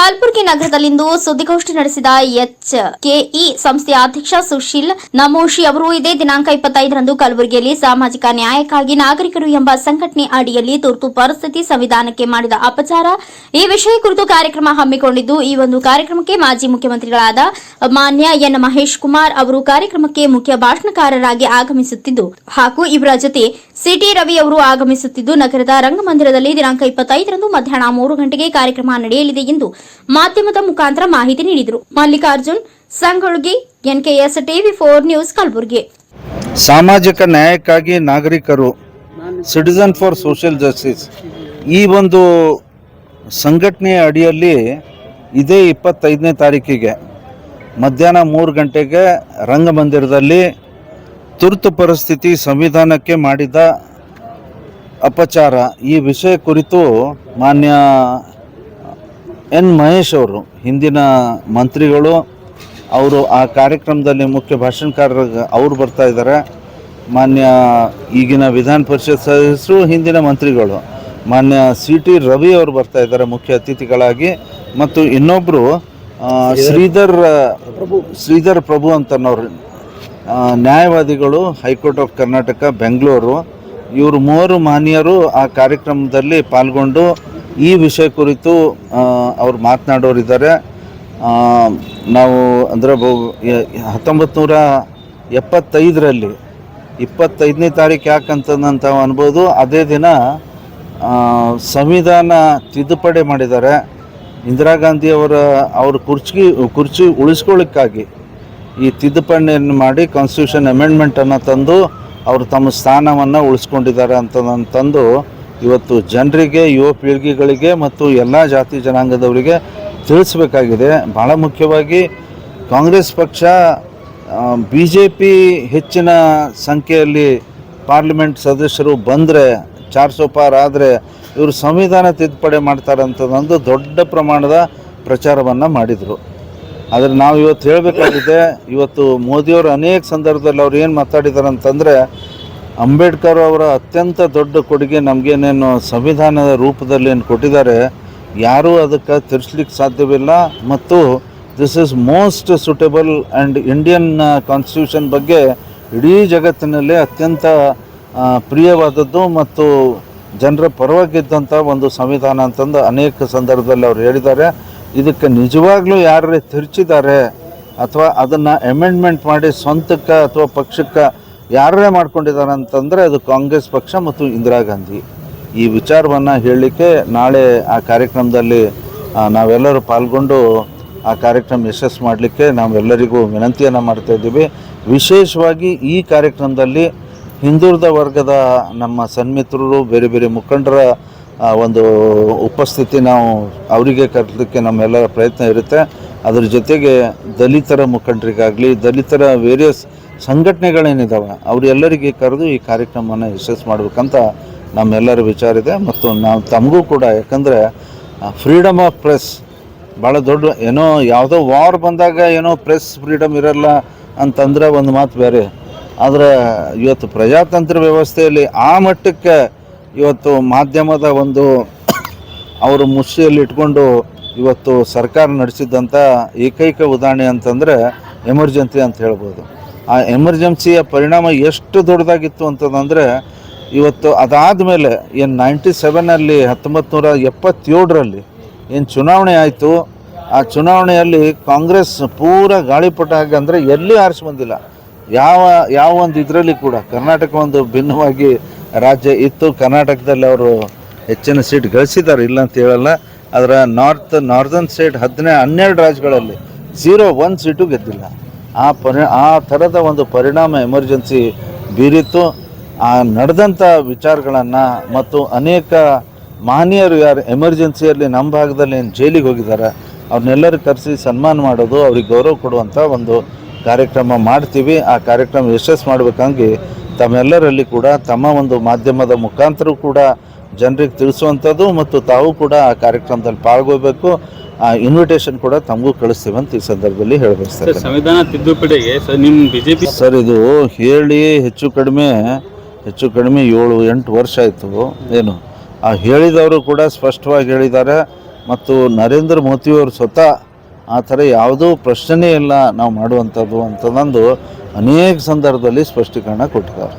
ಕಲಬುರಗಿ ನಗರದಲ್ಲಿಂದು ಸುದ್ದಿಗೋಷ್ಠಿ ನಡೆಸಿದ ಎಚ್ ಕೆಇ ಸಂಸ್ಥೆಯ ಅಧ್ಯಕ್ಷ ಸುಶೀಲ್ ನಮೋಶಿ ಅವರು ಇದೇ ದಿನಾಂಕ ಇಪ್ಪತ್ತೈದರಂದು ಕಲಬುರಗಿಯಲ್ಲಿ ಸಾಮಾಜಿಕ ನ್ಯಾಯಕ್ಕಾಗಿ ನಾಗರಿಕರು ಎಂಬ ಸಂಘಟನೆ ಅಡಿಯಲ್ಲಿ ತುರ್ತು ಪರಿಸ್ಥಿತಿ ಸಂವಿಧಾನಕ್ಕೆ ಮಾಡಿದ ಅಪಚಾರ ಈ ವಿಷಯ ಕುರಿತು ಕಾರ್ಯಕ್ರಮ ಹಮ್ಮಿಕೊಂಡಿದ್ದು ಈ ಒಂದು ಕಾರ್ಯಕ್ರಮಕ್ಕೆ ಮಾಜಿ ಮುಖ್ಯಮಂತ್ರಿಗಳಾದ ಮಾನ್ಯ ಎನ್ ಮಹೇಶ್ ಕುಮಾರ್ ಅವರು ಕಾರ್ಯಕ್ರಮಕ್ಕೆ ಮುಖ್ಯ ಭಾಷಣಕಾರರಾಗಿ ಆಗಮಿಸುತ್ತಿದ್ದು ಹಾಗೂ ಇವರ ಜೊತೆ ಸಿಟಿ ರವಿ ಅವರು ಆಗಮಿಸುತ್ತಿದ್ದು, ನಗರದ ರಂಗಮಂದಿರದಲ್ಲಿ ದಿನಾಂಕ ಇಪ್ಪತ್ತೈದರಂದು ಮಧ್ಯಾಹ್ನ ಮೂರು ಗಂಟೆಗೆ ಕಾರ್ಯಕ್ರಮ ನಡೆಯಲಿದೆ ಎಂದು ಮಾಧ್ಯಮದ ಮುಖಾಂತರ ಮಾಹಿತಿ ನೀಡಿದರು. Mallikarjun, Sangolgi, NKS TV four news Kalaburagi. ಸಾಮಾಜಿಕ ನ್ಯಾಯಕ್ಕಾಗಿ ನಾಗರಿಕರು ಸಿಟಿಸನ್ ಫಾರ್ ಸೋಷಿಯಲ್ ಜಸ್ಟಿಸ್ ಈ ಒಂದು ಸಂಘಟನೆಯ ಅಡಿಯಲ್ಲಿ ಇದೇ ಇಪ್ಪತ್ತೈದನೇ ತಾರೀಕಿಗೆ ಮಧ್ಯಾಹ್ನ ಮೂರು ಗಂಟೆಗೆ ರಂಗಮಂದಿರದಲ್ಲಿ ತುರ್ತು ಪರಿಸ್ಥಿತಿ ಸಂವಿಧಾನಕ್ಕೆ ಮಾಡಿದ ಅಪಚಾರ ಈ ವಿಷಯ ಕುರಿತು ಮಾನ್ಯ ಎನ್ ಮಹೇಶ್ ಅವರು, ಹಿಂದಿನ ಮಂತ್ರಿಗಳು, ಅವರು ಆ ಕಾರ್ಯಕ್ರಮದಲ್ಲಿ ಮುಖ್ಯ ಭಾಷಣಕಾರರು ಅವರು ಬರ್ತಾ ಇದ್ದಾರೆ. ಮಾನ್ಯ ಈಗಿನ ವಿಧಾನ ಪರಿಷತ್ ಸದಸ್ಯರು, ಹಿಂದಿನ ಮಂತ್ರಿಗಳು, ಮಾನ್ಯ ಸಿ ಟಿ ರವಿ ಅವರು ಬರ್ತಾ ಇದ್ದಾರೆ ಮುಖ್ಯ ಅತಿಥಿಗಳಾಗಿ. ಮತ್ತು ಇನ್ನೊಬ್ಬರು ಶ್ರೀಧರ್ ಶ್ರೀಧರ್ ಪ್ರಭು ಅಂತನವ್ರು. ನ್ಯಾಯವಾದಿಗಳು high court of Karnataka, Bengaluru, ಇವರು ಮೂವರು ಮಾನ್ಯರು ಆ ಕಾರ್ಯಕ್ರಮದಲ್ಲಿ ಪಾಲ್ಗೊಂಡು ಈ ವಿಷಯ ಕುರಿತು ಅವರು ಅವ್ರು ಮಾತನಾಡೋರಿದ್ದಾರೆ. ನಾವು ಅಂದರೆ ಹತ್ತೊಂಬತ್ತು ನೂರ ಎಪ್ಪತ್ತೈದರಲ್ಲಿ, ಇಪ್ಪತ್ತೈದನೇ ತಾರೀಕು ಯಾಕಂತ ಅನ್ಬೋದು, ಅದೇ ದಿನ ಸಂವಿಧಾನ ತಿದ್ದುಪಡಿ ಮಾಡಿದ್ದಾರೆ. ಇಂದಿರಾ ಗಾಂಧಿಯವರ ಅವ್ರ ಕುರ್ಚಿ ಕುರ್ಚಿ ಉಳಿಸ್ಕೊಳ್ಳಿಕ್ಕಾಗಿ ಈ ತಿದ್ದುಪಡಿಯನ್ನು ಮಾಡಿ ಕಾನ್ಸ್ಟಿಟ್ಯೂಷನ್ ಅಮೆಂಡ್ಮೆಂಟನ್ನು ತಂದು ಅವರು ತಮ್ಮ ಸ್ಥಾನವನ್ನು ಉಳಿಸ್ಕೊಂಡಿದ್ದಾರೆ ಅಂತಂದು ಇವತ್ತು ಜನರಿಗೆ, ಯುವ ಪೀಳಿಗೆಗಳಿಗೆ ಮತ್ತು ಎಲ್ಲ ಜಾತಿ ಜನಾಂಗದವರಿಗೆ ತಿಳಿಸ್ಬೇಕಾಗಿದೆ. ಭಾಳ ಮುಖ್ಯವಾಗಿ ಕಾಂಗ್ರೆಸ್ ಪಕ್ಷ ಬಿ ಜೆ ಪಿ ಹೆಚ್ಚಿನ ಸಂಖ್ಯೆಯಲ್ಲಿ ಪಾರ್ಲಿಮೆಂಟ್ ಸದಸ್ಯರು ಬಂದರೆ, ಚಾರ್ ಸೋಪಾರ್ ಆದರೆ ಇವರು ಸಂವಿಧಾನ ತಿದ್ದುಪಡಿ ಮಾಡ್ತಾರಂತದೊಂದು ದೊಡ್ಡ ಪ್ರಮಾಣದ ಪ್ರಚಾರವನ್ನು ಮಾಡಿದರು. ಆದರೆ ನಾವು ಇವತ್ತು ಹೇಳಬೇಕಾಗಿದೆ, ಇವತ್ತು ಮೋದಿಯವರು ಅನೇಕ ಸಂದರ್ಭದಲ್ಲಿ ಅವ್ರು ಏನು ಮಾತಾಡಿದ್ದಾರೆ ಅಂತಂದರೆ ಅಂಬೇಡ್ಕರ್ ಅವರ ಅತ್ಯಂತ ದೊಡ್ಡ ಕೊಡುಗೆ ನಮಗೇನೇನು ಸಂವಿಧಾನದ ರೂಪದಲ್ಲಿ ಏನು ಕೊಟ್ಟಿದ್ದಾರೆ, ಯಾರೂ ಅದಕ್ಕೆ ತಿರ್ಸ್ಲಿಕ್ಕೆ ಸಾಧ್ಯವಿಲ್ಲ, ಮತ್ತು this is most suitable and Indian constitution ಬಗ್ಗೆ ಇಡೀ ಜಗತ್ತಿನಲ್ಲಿ ಅತ್ಯಂತ ಪ್ರಿಯವಾದದ್ದು ಮತ್ತು ಜನರ ಪರವಾಗಿದ್ದಂಥ ಒಂದು ಸಂವಿಧಾನ ಅಂತಂದು ಅನೇಕ ಸಂದರ್ಭದಲ್ಲಿ ಅವ್ರು ಹೇಳಿದ್ದಾರೆ. ಇದಕ್ಕೆ ನಿಜವಾಗ್ಲೂ ಯಾರೇ ತಿರ್ಚಿದ್ದಾರೆ ಅಥವಾ ಅದನ್ನು ಅಮೆಂಡ್ಮೆಂಟ್ ಮಾಡಿ ಸ್ವಂತಕ್ಕೆ ಅಥವಾ ಪಕ್ಷಕ್ಕೆ ಯಾರೇ ಮಾಡ್ಕೊಂಡಿದ್ದಾರೆ ಅಂತಂದರೆ ಅದು ಕಾಂಗ್ರೆಸ್ ಪಕ್ಷ ಮತ್ತು ಇಂದಿರಾ ಗಾಂಧಿ. ಈ ವಿಚಾರವನ್ನು ಹೇಳಲಿಕ್ಕೆ ನಾಳೆ ಆ ಕಾರ್ಯಕ್ರಮದಲ್ಲಿ ನಾವೆಲ್ಲರೂ ಪಾಲ್ಗೊಂಡು ಆ ಕಾರ್ಯಕ್ರಮ ಯಶಸ್ಸು ಮಾಡಲಿಕ್ಕೆ ನಾವೆಲ್ಲರಿಗೂ ವಿನಂತಿಯನ್ನು ಮಾಡ್ತಾ ಇದ್ದೀವಿ. ವಿಶೇಷವಾಗಿ ಈ ಕಾರ್ಯಕ್ರಮದಲ್ಲಿ ಹಿಂದುಳಿದ ವರ್ಗದ ನಮ್ಮ ಸನ್ಮಿತ್ರರು, ಬೇರೆ ಬೇರೆ ಮುಖಂಡರ ಒಂದು ಉಪಸ್ಥಿತಿ ನಾವು ಅವರಿಗೆ ಕರೆದಕ್ಕೆ ನಮ್ಮೆಲ್ಲರ ಪ್ರಯತ್ನ ಇರುತ್ತೆ. ಅದರ ಜೊತೆಗೆ ದಲಿತರ ಮುಖಂಡರಿಗಾಗಲಿ, ದಲಿತರ ವೇರಿಯಸ್ ಸಂಘಟನೆಗಳೇನಿದ್ದಾವೆ ಅವರೆಲ್ಲರಿಗೆ ಕರೆದು ಈ ಕಾರ್ಯಕ್ರಮವನ್ನು ಯಶಸ್ಸು ಮಾಡಬೇಕಂತ ನಮ್ಮೆಲ್ಲರ ವಿಚಾರ ಇದೆ. ಮತ್ತು ನಾವು ತಮಗೂ ಕೂಡ, ಯಾಕಂದರೆ ಫ್ರೀಡಮ್ ಆಫ್ ಪ್ರೆಸ್ ಭಾಳ ದೊಡ್ಡ, ಏನೋ ಯಾವುದೋ ವಾರ್ ಬಂದಾಗ ಏನೋ ಪ್ರೆಸ್ ಫ್ರೀಡಮ್ ಇರಲ್ಲ ಅಂತಂದ್ರೆ ಒಂದು ಮಾತು ಬೇರೆ. ಆದರೆ ಇವತ್ತು ಪ್ರಜಾತಂತ್ರ ವ್ಯವಸ್ಥೆಯಲ್ಲಿ ಆ ಮಟ್ಟಕ್ಕೆ ಇವತ್ತು ಮಾಧ್ಯಮದ ಒಂದು ಅವರು ಮುಷ್ಟಿಯಲ್ಲಿ ಇಟ್ಕೊಂಡು ಇವತ್ತು ಸರ್ಕಾರ ನಡೆಸಿದ್ದಂಥ ಏಕೈಕ ಉದಾಹರಣೆ ಅಂತಂದರೆ ಎಮರ್ಜೆನ್ಸಿ ಅಂತ ಹೇಳ್ಬೋದು. ಆ ಎಮರ್ಜೆನ್ಸಿಯ ಪರಿಣಾಮ ಎಷ್ಟು ದೊಡ್ಡದಾಗಿತ್ತು ಅಂತಂದರೆ ಇವತ್ತು ಅದಾದ ಮೇಲೆ ಏನು ನೈಂಟಿ ಸೆವೆನಲ್ಲಿ ಹತ್ತೊಂಬತ್ತು ನೂರ ಎಪ್ಪತ್ತೇಳರಲ್ಲಿ ಏನು ಚುನಾವಣೆ ಆಯಿತು, ಆ ಚುನಾವಣೆಯಲ್ಲಿ ಕಾಂಗ್ರೆಸ್ ಪೂರ ಗಾಳಿಪಟ ಹಾಗೆ ಅಂದರೆ ಎಲ್ಲಿ ಆರಿಸಿ ಬಂದಿಲ್ಲ. ಯಾವ ಯಾವ ಒಂದು ಇದರಲ್ಲಿ ಕೂಡ ಕರ್ನಾಟಕ ಒಂದು ಭಿನ್ನವಾಗಿ ರಾಜ್ಯ ಇತ್ತು. ಕರ್ನಾಟಕದಲ್ಲಿ ಅವರು ಹೆಚ್ಚಿನ ಸೀಟ್ ಗಳಿಸಿದ್ದಾರೆ. ಇಲ್ಲ ಅಂತ ಹೇಳಲ್ಲ. ಅದರ ನಾರ್ತ್ ನಾರ್ದನ್ ಸ್ಟೇಟ್ ಹದಿನೇ, ಹನ್ನೆರಡು ರಾಜ್ಯಗಳಲ್ಲಿ ಝೀರೋ ಒನ್ ಸೀಟು ಗೆದ್ದಿಲ್ಲ. ಆ ಪರಿ, ಆ ಥರದ ಒಂದು ಪರಿಣಾಮ ಎಮರ್ಜೆನ್ಸಿ ಬೀರಿತ್ತು. ಆ ನಡೆದಂಥ ವಿಚಾರಗಳನ್ನು ಮತ್ತು ಅನೇಕ ಮಹನೀಯರು ಯಾರು ಎಮರ್ಜೆನ್ಸಿಯಲ್ಲಿ ನಮ್ಮ ಭಾಗದಲ್ಲಿ ಏನು ಜೈಲಿಗೆ ಹೋಗಿದ್ದಾರೆ, ಅವ್ರನ್ನೆಲ್ಲರೂ ಕರೆಸಿ ಸನ್ಮಾನ ಮಾಡೋದು, ಅವ್ರಿಗೆ ಗೌರವ ಕೊಡುವಂಥ ಒಂದು ಕಾರ್ಯಕ್ರಮ ಮಾಡ್ತೀವಿ. ಆ ಕಾರ್ಯಕ್ರಮ ಯಶಸ್ಸು ಮಾಡಬೇಕಂಗಿ ತಮ್ಮೆಲ್ಲರಲ್ಲಿ ಕೂಡ ತಮ್ಮ ಒಂದು ಮಾಧ್ಯಮದ ಮುಖಾಂತರ ಕೂಡ ಜನರಿಗೆ ತಿಳಿಸುವಂಥದ್ದು ಮತ್ತು ತಾವು ಕೂಡ ಆ ಕಾರ್ಯಕ್ರಮದಲ್ಲಿ ಪಾಲ್ಗೊಳ್ಬೇಕು. ಆ ಇನ್ವಿಟೇಷನ್ ಕೂಡ ತಮಗೂ ಕಳಿಸ್ತೀವಿ ಅಂತ ಈ ಸಂದರ್ಭದಲ್ಲಿ ಹೇಳಬಯಸ್ತಾರೆ ಸಂವಿಧಾನ ತಿದ್ದುಪಡಿಗೆ ಸರ್ ನಿಮ್ಮ ಬಿಜೆಪಿ ಸರ್ ಇದು ಹೇಳಿ ಹೆಚ್ಚು ಕಡಿಮೆ ಹೆಚ್ಚು ಕಡಿಮೆ ಏಳು ಎಂಟು ವರ್ಷ ಆಯಿತು. ಏನು? ಆ ಹೇಳಿದವರು ಕೂಡ ಸ್ಪಷ್ಟವಾಗಿ ಹೇಳಿದ್ದಾರೆ. ಮತ್ತು ನರೇಂದ್ರ ಮೋದಿಯವರು ಸ್ವತಃ ಆ ಥರ ಯಾವುದೂ ಪ್ರಶ್ನೆನೇ ಇಲ್ಲ ನಾವು ಮಾಡುವಂಥದ್ದು ಅಂತಂದು ಅನೇಕ ಸಂದರ್ಭದಲ್ಲಿ ಸ್ಪಷ್ಟೀಕರಣ ಕೊಟ್ಟಿದ್ದಾರೆ.